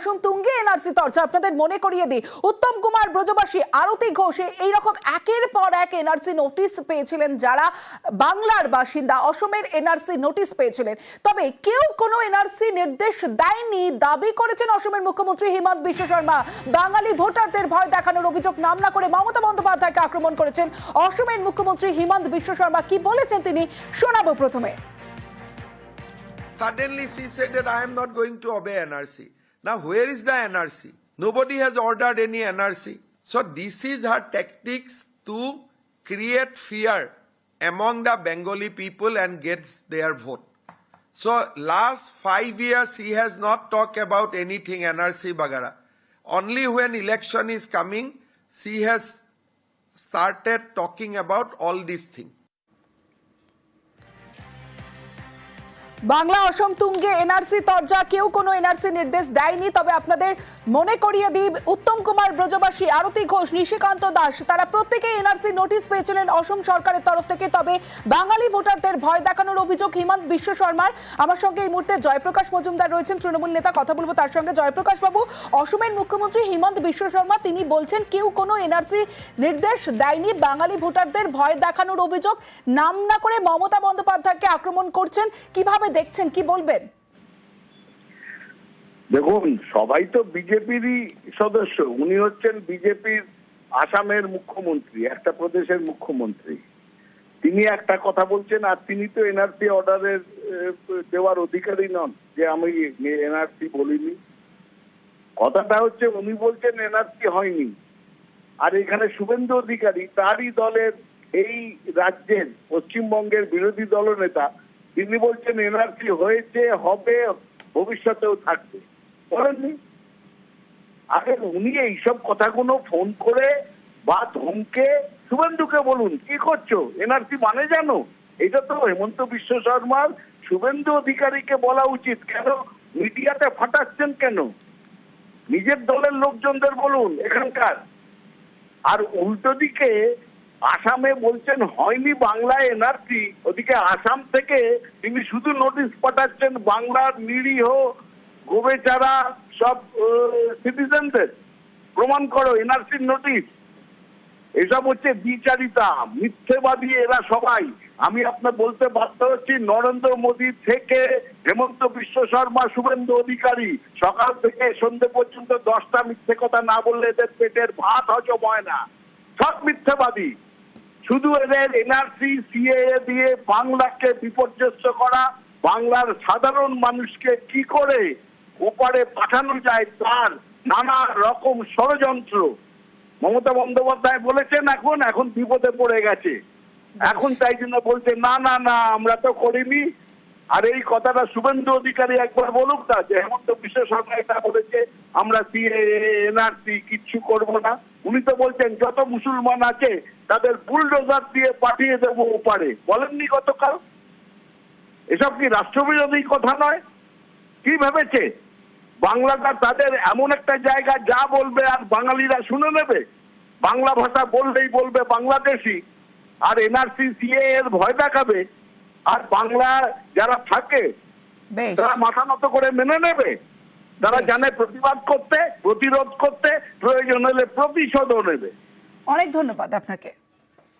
অসম তুঙ্গে এনআরসি চর্চা আপনাদের মনে করিয়ে দিই, উত্তম কুমার ব্রজবাসী, আরতি ঘোষ এইরকম একের পর এক এনআরসি নোটিশ পেয়েছিলেন যারা বাংলার বাসিন্দা, অসমের এনআরসি নোটিশ পেয়েছিলেন। তবে কেউ কোনো এনআরসি নির্দেশ দেয়নি, দাবি করেছেন অসমের মুখ্যমন্ত্রী হিমন্ত বিশ্ব শর্মা। বাঙালি ভোটারদের ভয় দেখানোর অভিযোগ নাম না করে মমতা বন্দ্যোপাধ্যায়কে আক্রমণ করেছেন অসমের মুখ্যমন্ত্রী হিমন্ত বিশ্ব শর্মা। কি বলেছেন তিনি, শোনাবো প্রথমে। Suddenly she said that I am not going to obey NRC. Now where is the NRC? Nobody has ordered any NRC. So this is her tactics to create fear among the Bengali people and gets their vote. So last five years she has not talked about anything NRC Bagara. Only when election is coming, she has started talking about all these things. Bangla, অসম তুঙ্গে NRC তরজা, কেউ কোনো NRC নির্দেশ দেয়নি। তবে আপনাদের মনে করিয়ে দিই, উত্তম কুমার ব্রজবাসী, আরতি ঘোষ, নিশিকান্ত দাস, তারা প্রত্যেকেই এনআরসি নোটিশ পেয়েছিলেন অসম সরকারের তরফ থেকে। তবে বাঙালি ভোটারদের ভয় দেখানোর অভিযোগ হিমন্ত বিশ্ব শর্মার। আমার সঙ্গে এই মুহূর্তে জয়প্রকাশ মজুমদার রয়েছেন, তৃণমূল নেতা। কথা বলব তার সঙ্গে। জয়প্রকাশ বাবু, অসমের মুখ্যমন্ত্রী হিমন্ত বিশ্ব শর্মা, তিনি বলছেন, কেউ কোনো এনআরসি নির্দেশ দেয়নি। বাঙালি ভোটারদের ভয় দেখানোর অভিযোগ, নাম না করে মমতা বন্দ্যোপাধ্যায়কে আক্রমণ করছেন। কীভাবে দেখছেন, কি বলবেন? দেখুন, সবাই তো বিজেপিরই সদস্য। উনি হচ্ছেন বিজেপির আসামের মুখ্যমন্ত্রী, একটা প্রদেশের মুখ্যমন্ত্রী। তিনি একটা কথা বলছেন, আর তিনি তো এনআরসি অর্ডারের দেওয়ার অধিকারী নন, যে আমি এনআরসি বলিনি। কথাটা হচ্ছে, উনি বলছেন এনআরসি হয়নি। আর এখানে শুভেন্দু অধিকারী, তারই দলের এই রাজ্যের পশ্চিমবঙ্গের বিরোধী দলনেতা তিনি বলছেন, এনআরসি হয়েছে, হবে, ভবিষ্যতেও থাকবে। বলেননি। আগে উনি এইসব কথাগুলো ফোন করে বা ধমকে, শুভেন্দুকে বলুন, কি করছ? এনআরসি মানে জানো? এটা তো হেমন্ত বিশ্ব শর্মার, শুভেন্দু অধিকারীকে বলা উচিত। কেন? মিডিয়াতে ফাটাচ্ছেন কেন? নিজের দলের লোকজনদের বলুন, এখানকার। আর উল্টো দিকে আসামে বলছেন, হয়নি বাংলায় এনআরসি। ওদিকে আসাম থেকে তিনি শুধু নোটিশ পাঠাচ্ছেন, বাংলার নিরীহ গোবেচারা সব সিটিজেনদের প্রমাণ করো, এনআরসির নোটিশ এসব হচ্ছে বিচারিতা, মিথ্যেবাদী এরা সবাই। আমি আপনার বলতে বাধ্য হচ্ছি, নরেন্দ্র মোদী থেকে হেমন্ত বিশ্ব শর্মা শুভেন্দু অধিকারী, সকাল থেকে সন্ধে পর্যন্ত দশটা মিথ্যে কথা না বললে এদের পেটের ভাত হজম হয় না। সব মিথ্যেবাদী। শুধু এদের এনআরসি সিএ দিয়ে বাংলাকে বিপর্যস্ত করা, বাংলার সাধারণ মানুষকে কি করে ওপারে পাঠানো যায় তার নানা রকম ষড়যন্ত্র। মমতা বন্দ্যোপাধ্যায় বলেছেন এখন এখন বিপদে পড়ে গেছে। এখন তাই জন্য বলছে, না না না, আমরা তো করিনি। আর এই কথাটা শুভেন্দু অধিকারী একবার বলুক না, যে হেমন্ত বিশ্ব শর্মা এটা বলেছে আমরা এনআরসি কিচ্ছু করব না। উনি তো বলছেন, যত মুসলমান আছে, তাদের বুলডোজার দিয়ে পাঠিয়ে দেবো ওপারে। বলেননি গতকাল? এসব কি রাষ্ট্রবিরোধী কথা নয়? কি ভেবেছে? বাংলাটা তাদের এমন একটা জায়গা, যা বলবে আর বাঙালিরা শুনে নেবে। বাংলা ভাষা বললেই বলবে বাংলাদেশি। আর এনআরসি সিএ এর ভয় দেখাবে। আর বাংলা যারা থাকে তারা মাথা নত করে মেনে নেবে। তারা জানে প্রতিবাদ করতে প্রতিরোধ করতে প্রয়োজন হলে প্রতিশোধও নেবে। অনেক ধন্যবাদ আপনাকে।